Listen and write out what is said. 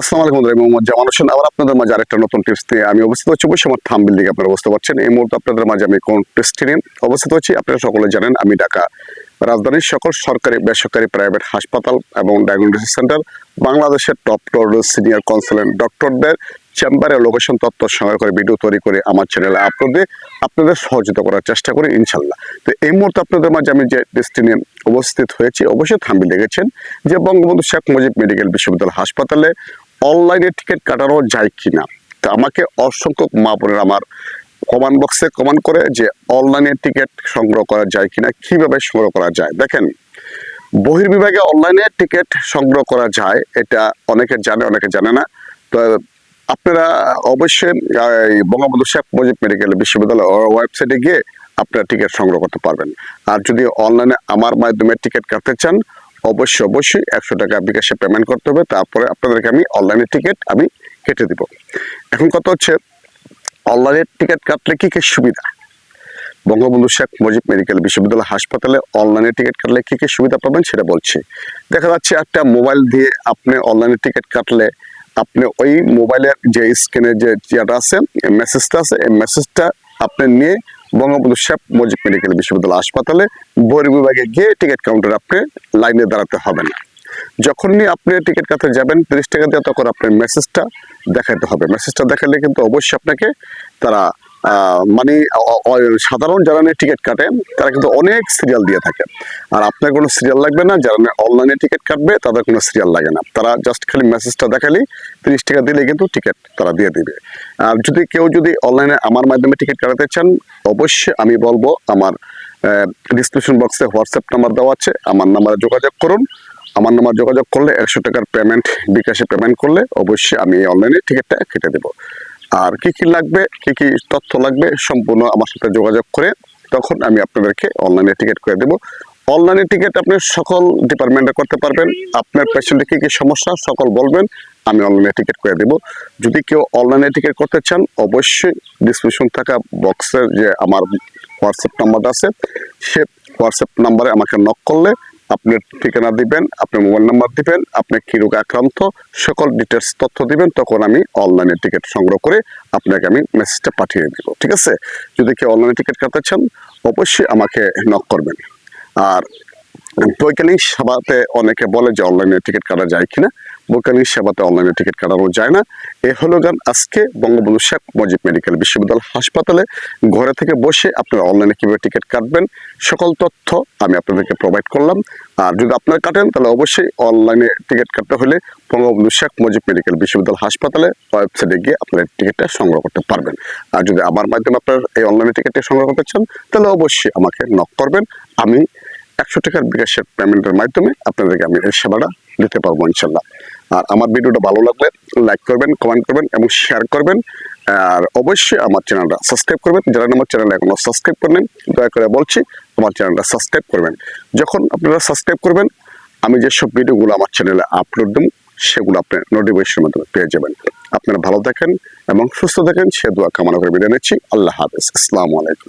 আসসালামু আলাইকুম বন্ধুরা, মোহাম্মদ জামান হোসেন। আবার আপনাদের মাঝে আরেকটা নতুন টিপস নিয়ে আমি অবস্থিত হচ্ছি। অবশ্যই আমার থাম্বিল দিকে আপনারা বুঝতে পারছেন এই মুহূর্তে আপনাদের মাঝে আমি কোন টিপসটি নিয়ে অবস্থিত হচ্ছি আপনারা সকলে জানেন আমি ঢাকা রাজধানীর সকল সরকারি বেসরকারি প্রাইভেট হাসপাতাল এবং ডায়াগনোসিস সেন্টার বাংলাদেশের টপ টপ সিনিয়র কনসালটেন্ট ডক্টরদের চেম্বারে লোকেশন তথ্য সংগ্রহ করে ভিডিও তৈরি করে আমার চ্যানেলে আপলোড দিয়ে আপনাদের সহযোগিতা করার চেষ্টা করি ইনশাল্লাহ তো এই মুহূর্তে আপনাদের মাঝে আমি যে টিপসটি নিয়ে হয়েছি অবশ্যই থাম্বিল দেখেছেন যে বঙ্গবন্ধু শেখ মুজিব মেডিকেল বিশ্ববিদ্যালয় হাসপাতালে অনলাইনে টিকিট কাটানো যায় কি না তো আমাকে অসংখ্য মা বোনের আমার কমেন্ট বক্সে কমেন্ট করে যে অনলাইনে টিকিট সংগ্রহ করা যায় কিনা, কীভাবে সংগ্রহ করা যায়? দেখেন, বহির্বিভাগে অনলাইনে টিকিট সংগ্রহ করা যায়, এটা অনেকে জানে অনেকে জানে না। তো আপনারা অবশ্যই বঙ্গবন্ধু শেখ মুজিব মেডিকেল বিশ্ববিদ্যালয় ওয়েবসাইটে গিয়ে আপনারা টিকিট সংগ্রহ করতে পারবেন। আর যদি অনলাইনে আমার মাধ্যমে টিকিট কাটতে চান অবশ্যই অবশ্যই একশো টাকা বিকাশে পেমেন্ট করতে হবে। তারপরে আপনাদেরকে আমি অনলাইনে টিকিট আমি কেটে দিব। এখন কথা হচ্ছে অনলাইনে টিকিট কাটলে কী কী সুবিধা? বঙ্গবন্ধু শেখ মুজিব মেডিকেল বিশ্ববিদ্যালয় হাসপাতালে অনলাইনে টিকিট কাটলে কী কী সুবিধা পাবেন সেটা বলছি। দেখা যাচ্ছে একটা মোবাইল দিয়ে আপনি অনলাইনে টিকিট কাটলে আপনি ওই মোবাইলের যে স্ক্রিনে যে ইয়েটা আছে মেসেজটা আছে, এই মেসেজটা আপনি নিয়ে বঙ্গবন্ধু শেখ মুজিব মেডিকেল বিশ্ববিদ্যালয় হাসপাতালে বহির্বিভাগে গিয়ে টিকিট কাউন্টারে আপনি লাইনে দাঁড়াতে হবে না যখনই আপনি টিকিট কাটতে যাবেন, তিরিশ টাকা দিয়ে তখন আপনার মেসেজটা দেখাতে হবে। মেসেজটা দেখালে কিন্তু অবশ্যই আপনাকে তারা মানে সাধারণ যারা টিকিট কাটে, তারা কিন্তু অনেক সিরিয়াল দিয়ে থাকে। আর আপনার কোনো সিরিয়াল লাগবে না, যারা অনলাইনে টিকিট কাটবে, তাদের কোনো সিরিয়াল লাগে না। তারা জাস্ট খালি মেসেজটা দেখালেই তিরিশ টাকা দিলে কিন্তু টিকিট তারা দিয়ে দিবে। আর যদি কেউ যদি অনলাইনে আমার মাধ্যমে টিকিট কাটাতে চান, অবশ্যই আমি বলব আমার ডিসক্রিপশন বক্সে হোয়াটসঅ্যাপ নাম্বার দেওয়া আছে, আমার নাম্বারে যোগাযোগ করুন। আমার নাম্বার যোগাযোগ করলে একশো টাকার পেমেন্ট বিকাশে পেমেন্ট করলে অবশ্যই আমি অনলাইনে টিকিটটা কেটে দেবো। আর কি কি লাগবে, কি কি তথ্য লাগবে, সম্পূর্ণ আমার সাথে যোগাযোগ করে তখন আমি আপনাদেরকে অনলাইনে টিকিট করে দেবো। অনলাইনে টিকিট আপনি সকল ডিপার্টমেন্টে করতে পারবেন। আপনার পেশেন্টে কী কী সমস্যা, সকল বলবেন, আমি অনলাইনে টিকিট করে দেবো। যদি কেউ অনলাইনে টিকিট করতে চান, অবশ্যই ডিসক্রিপশন থাকা বক্সের যে আমার হোয়াটসঅ্যাপ নাম্বারটা আছে, সে হোয়াটসঅ্যাপ নাম্বারে আমাকে নক করলে আপনি ঠিকানা দিবেন আপনার মোবাইল নাম্বার দিবেন আপনার কি রোগ আক্রান্ত, সকল ডিটেলস তথ্য দিবেন, তখন আমি অনলাইনে টিকিট সংগ্রহ করে আপনাকে আমি মেসেজটা পাঠিয়ে দেব, ঠিক আছে? যদি কেউ অনলাইনে টিকিট কাটতে চান, অবশ্যই আমাকে নক করবেন। আর বৈজ্ঞানিক সেবাতে অনেকে বলে যে অনলাইনে টিকিট কাটা যায় কিনা। বৈজ্ঞানিক সেবাতে অনলাইনে টিকিট কাটানো যায় না। এ হলো গান আজকে বঙ্গবন্ধু শেখ মুজিব মেডিকেল বিশ্ববিদ্যালয় হাসপাতালে। ঘরে থেকে বসে আপনারা অনলাইনে কীভাবে টিকিট কাটবেন, সকল তথ্য আমি আপনাদেরকে প্রোভাইড করলাম। আর যদি আপনারা কাটেন, তাহলে অবশ্যই অনলাইনে টিকিট কাটতে হলে বঙ্গবন্ধু শেখ মুজিব মেডিকেল বিশ্ববিদ্যালয় হাসপাতালে ওয়েবসাইটে গিয়ে আপনারা টিকিটটা সংগ্রহ করতে পারবেন। আর যদি আমার মাধ্যমে আপনার এই অনলাইনে টিকিটটা সংগ্রহ করতে চান, তাহলে অবশ্যই আমাকে নক করবেন। আমি একশো টাকার বিকাশের পেমেন্টের মাধ্যমে আপনাদেরকে আমি এই সেবাটা দিতে পারব ইনশাল্লাহ। আর আমার ভিডিওটা ভালো লাগলে লাইক করবেন কমেন্ট করবেন এবং শেয়ার করবেন। আর অবশ্যই আমার চ্যানেলটা সাবস্ক্রাইব করবেন। যারা আমার চ্যানেল এখনও সাবস্ক্রাইব করেন দয়া করে বলছি, আমার চ্যানেলটা সাবস্ক্রাইব করবেন। যখন আপনারা সাবস্ক্রাইব করবেন, আমি যেসব ভিডিওগুলো আমার চ্যানেলে আপলোড দেব, সেগুলো আপনি নোটিফিকেশনের মাধ্যমে পেয়ে যাবেন। আপনারা ভালো থাকেন এবং সুস্থ থাকেন। সে দোয়া কামনা করে বিদায় নিচ্ছি। আল্লাহ হাফেজ। আসসালামু আলাইকুম।